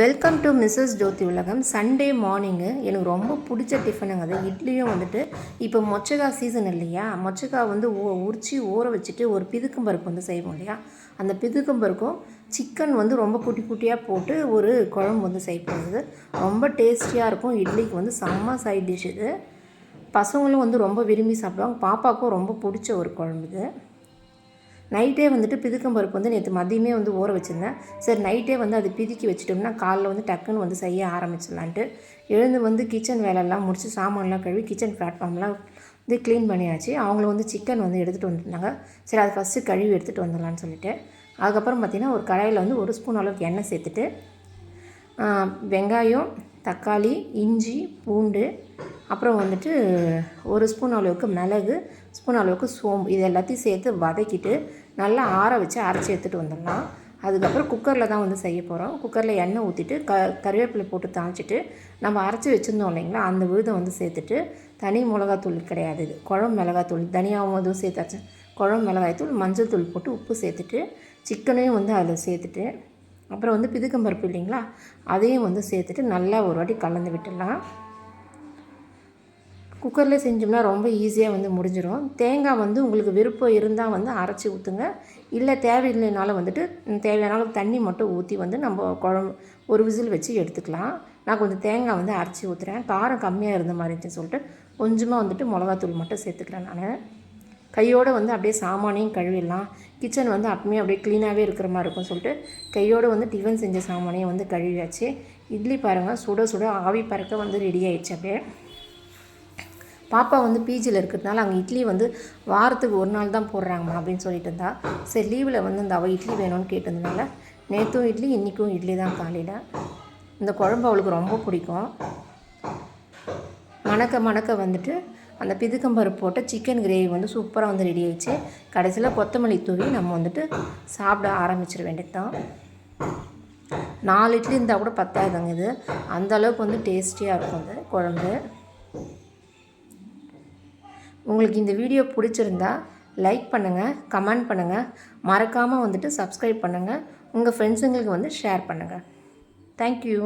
Welcome to Mrs ஜோதி உலகம் Sunday morning எனக்கு ரொம்ப பிடிச்ச டிஃபனுங்க அது. இட்லியும் வந்துட்டு இப்போ மொச்சக்காய் சீசன் இல்லையா? மொச்சக்காய் வந்து ஓ உரிச்சி ஊற வச்சுட்டு ஒரு பிதுக்கும் பருப்பு வந்து செய்வோம் இல்லையா? அந்த பிதுக்கும் பருக்கும் சிக்கன் வந்து ரொம்ப குட்டி குட்டியாக போட்டு ஒரு குழம்பு வந்து செய்யப்படுது ரொம்ப டேஸ்டியாக இருக்கும். இட்லிக்கு வந்து செம்ம சைட் டிஷ் இது. பசங்களும் வந்து ரொம்ப விரும்பி சாப்பிடுவாங்க. பாப்பாவுக்கும் ரொம்ப பிடிச்ச ஒரு குழம்பு இது. நைட்டே வந்துட்டு பிதுக்கம் பருப்பு வந்து நேற்று மதியமே வந்து ஊற வச்சுருந்தேன். சரி நைட்டே வந்து அது பிதுக்கி வச்சுட்டோம்னா காலைல வந்து டக்குன்னு வந்து செய்ய ஆரம்பிச்சிடலான்ட்டு. எழுந்து வந்து கிச்சன் வேலையெல்லாம் முடிச்சு சாமான்லாம் கழுவி கிச்சன் பிளாட்ஃபார்ம்லாம் வந்து க்ளீன் பண்ணியாச்சு. அவங்கள வந்து சிக்கன் வந்து எடுத்துகிட்டு வந்துருந்தாங்க சரி அதை ஃபஸ்ட்டு கழுவி எடுத்துகிட்டு வந்துடலான்னு சொல்லிட்டு. அதுக்கப்புறம் பார்த்திங்கன்னா ஒரு கடாயில் வந்து ஒரு ஸ்பூன் அளவுக்கு எண்ணெய் சேர்த்துட்டு வெங்காயம் தக்காளி இஞ்சி பூண்டு அப்புறம் வந்துட்டு ஒரு ஸ்பூன் அளவுக்கு மிளகு ஸ்பூன் அளவுக்கு சோம்பு இது எல்லாத்தையும் சேர்த்து வதக்கிட்டு நல்லா ஆற வச்சு அரைச்சி எடுத்துகிட்டு வந்துடலாம். அதுக்கப்புறம் குக்கரில் தான் வந்து செய்ய போகிறோம் குக்கரில் எண்ணெய் ஊற்றிட்டு க கருவேப்பிலை போட்டு தாளிச்சிட்டு நம்ம அரைச்சி வச்சுருந்தோம் இல்லைங்களா அந்த விழுதை வந்து சேர்த்துட்டு தனி மிளகாத்தூள் கிடையாது இது. குழம்பு மிளகாத்தூள் தனியாகவும் அதுவும் சேர்த்தாச்சு. குழம்பு மிளகாய்த்தூள் மஞ்சள் தூள் போட்டு உப்பு சேர்த்துட்டு சிக்கனையும் வந்து அதில் சேர்த்துட்டு அப்புறம் வந்து பிதுக்கம்பருப்பு இல்லைங்களா அதையும் வந்து சேர்த்துட்டு நல்லா ஒரு வாட்டி கலந்து விட்டுடலாம். குக்கரில் செஞ்சோம்னா ரொம்ப ஈஸியாக வந்து முடிஞ்சிடும் தேங்காய் வந்து உங்களுக்கு விருப்பம் இருந்தால் வந்து அரைச்சி ஊற்றுங்க இல்லை தேவையில்லைனாலும் வந்துட்டு தேவையானாலும் தேவையான தண்ணி மட்டும் ஊற்றி வந்து நம்ம குழம்பு ஒரு விசில் வச்சு எடுத்துக்கலாம். நான் கொஞ்சம் தேங்காய் வந்து அரைச்சி ஊற்றுறேன் காரம் கம்மியாக இருந்த மாதிரி இருந்துச்சுன்னு சொல்லிட்டு கொஞ்சமாக வந்துட்டு மிளகாத்தூள் மட்டும் சேர்த்துக்கிறேன் நான். கையோடு வந்து அப்படியே சாமானையும் கழுவிடலாம். கிச்சன் வந்து அப்பவுமே அப்படியே க்ளீனாகவே இருக்கிற மாதிரி இருக்கும்னு சொல்லிட்டு கையோடு வந்து டிஃபன் செஞ்ச சாமானையும் வந்து கழுவியாச்சு. இட்லி பாருங்கள் சுட சுட ஆவி பறக்க வந்து ரெடி ஆயிடுச்சு அப்படியே. பாப்பா வந்து பிஜியில் இருக்கிறதுனால அங்கே இட்லி வந்து வாரத்துக்கு ஒரு நாள் தான் போடுறாங்கம்மா அப்படின்னு சொல்லிட்டு இருந்தா. சரி லீவில் வந்து இந்த அவள் இட்லி வேணும்னு கேட்டதுனால நேற்றும் இட்லி இன்றைக்கும் இட்லி தான் காலையில். இந்த குழம்பு அவளுக்கு ரொம்ப பிடிக்கும். மணக்க மணக்க வந்துட்டு அந்த பிதுக்கம்பருப்பு போட்ட சிக்கன் கிரேவி வந்து சூப்பராக வந்து ரெடி ஆயிடுச்சு. கடைசியில் கொத்தமல்லி தூவி நம்ம வந்துட்டு சாப்பிட ஆரம்பிச்சிட வேண்டியது தான் நாலு இட்லி இருந்தால் கூட பத்தாதுங்க இது. அந்த அளவுக்கு வந்து டேஸ்டியாக இருக்கும் அது குழம்பு. உங்களுக்கு இந்த வீடியோ பிடிச்சிருந்தா லைக் பண்ணுங்கள் கமெண்ட் பண்ணுங்கள் மறக்காமல் வந்துட்டு சப்ஸ்கிரைப் பண்ணுங்கள் உங்கள் ஃப்ரெண்ட்ஸுங்களுக்கு வந்து ஷேர் பண்ணுங்கள் தேங்க்யூ